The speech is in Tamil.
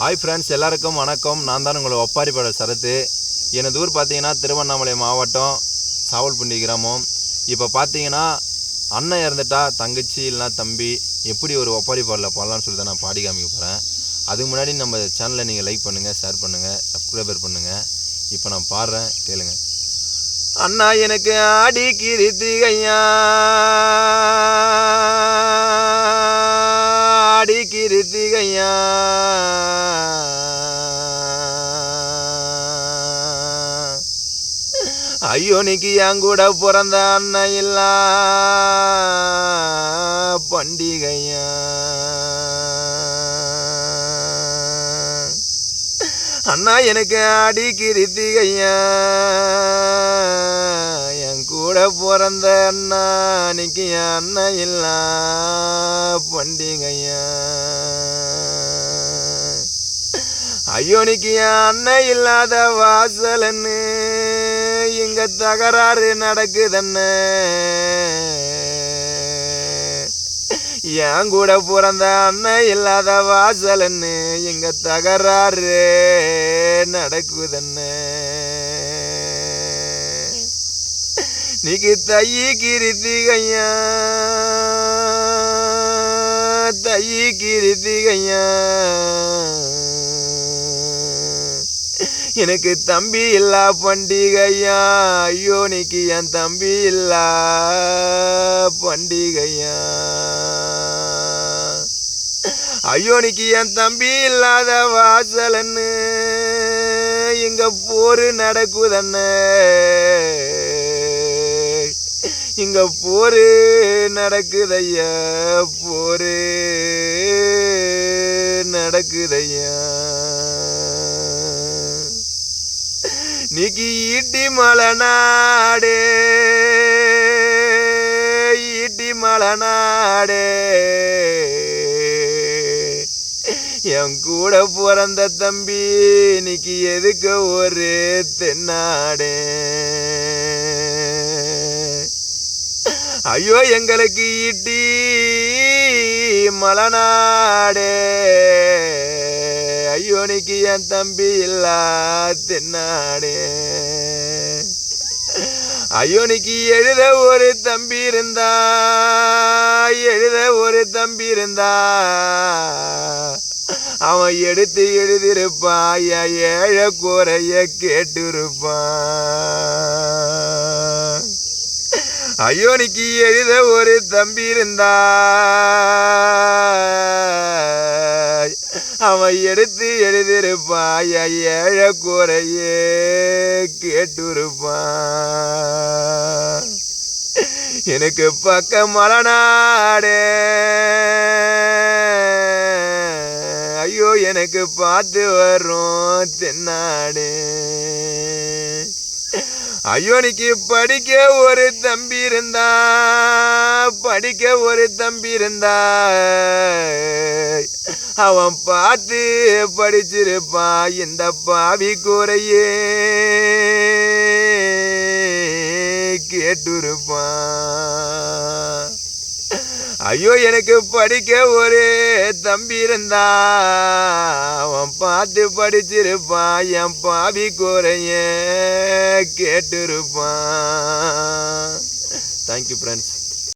ஹாய் ஃப்ரெண்ட்ஸ் எல்லாருக்கும் வணக்கம். நான் தான் உங்களை ஒப்பாரிப்பாட சரத்து. எனது ஊர் பார்த்தீங்கன்னா திருவண்ணாமலை மாவட்டம் சாவல்புண்டி கிராமம். இப்போ பார்த்தீங்கன்னா அண்ணன் இறந்துட்டா தங்கச்சி இல்லைனா தம்பி எப்படி ஒரு ஒப்பாரி பாடல பாடலாம்னு சொல்லி தான் நான் பாடி காமிக்க போகிறேன் அதுக்கு முன்னாடி நம்ம சேனலை நீங்கள் லைக் பண்ணுங்கள் ஷேர் பண்ணுங்கள் சப்ஸ்கிரைபர் பண்ணுங்கள் இப்போ நான் பாடுறேன் கேளுங்க. அண்ணா எனக்கு ஆடி கிருத்திகையா. ஆடி கிருத்திகையா. ஐயோ நிக்கு என் கூட பிறந்த அண்ணன் இல்ல பண்டிகையா. அண்ணா எனக்கு அடி கிருத்திகையா. கூட பிறந்த அண்ணா அன்னைக்கு என் அண்ணன் இல்ல பண்டிகையா. ஐயோ நீக்கு என் அண்ணன் இல்லாத வாசலன்னு இங்க தகராறு நடக்குதண்ணே. என் கூட பிறந்த அண்ணன் இல்லாத வாசலன்னு இங்க தகராறு நடக்குதண்ணே. நீக்கு தையி கிருத்திகையா தையி கிருத்திகையா எனக்கு தம்பி இல்லா பண்டிகையா ஐயோ நீக்கு என் தம்பி இல்லா பண்டிகையா ஐயோ நீக்கு என் தம்பி இல்லாத வாசலன்னு இங்க போரு நடக்குதண்ண இங்க போரு நடக்குதையா? போரு நடக்குதையா? நீக்கு ஈட்டி மலை நாடே ஈட்டி மலை நாடே. என் கூட பிறந்த தம்பி இன்னைக்கு எதுக்கு ஒரு தென்னாடே? ஐயோ எங்களுக்கு ஈட்டி மலநாடே. ஐயோ நீக்கு என் தம்பி இல்லா தின்னாடே. ஐயோ நீக்கு எழுத ஒரு தம்பி இருந்தா எழுத ஒரு தம்பி இருந்தா. அவன் எடுத்து எழுதியிருப்பான் ஏழை குறைய கேட்டிருப்பான். ஐயோ நீக்கு எழுத ஒரு தம்பி இருந்தா அவன் எடுத்து எழுதிருப்பான் ஏழ ஏழை குறையே கேட்டுருப்பான் எனக்கு பக்க மலநாடே. ஐயோ எனக்கு பார்த்து வரும் தென்னாடே. ஐயோ படிக்க ஒரு தம்பி இருந்தா படிக்க ஒரு தம்பி இருந்தா. அவன் பார்த்து படிச்சிருப்பான் இந்த பாவி குறையே கேட்டிருப்பான். ஐயோ எனக்கு படிக்க ஒரு தம்பி இருந்தா. அவன் பார்த்து படிச்சிருப்பான் என் பாவி குறைய கேட்டிருப்பான். Thank you friends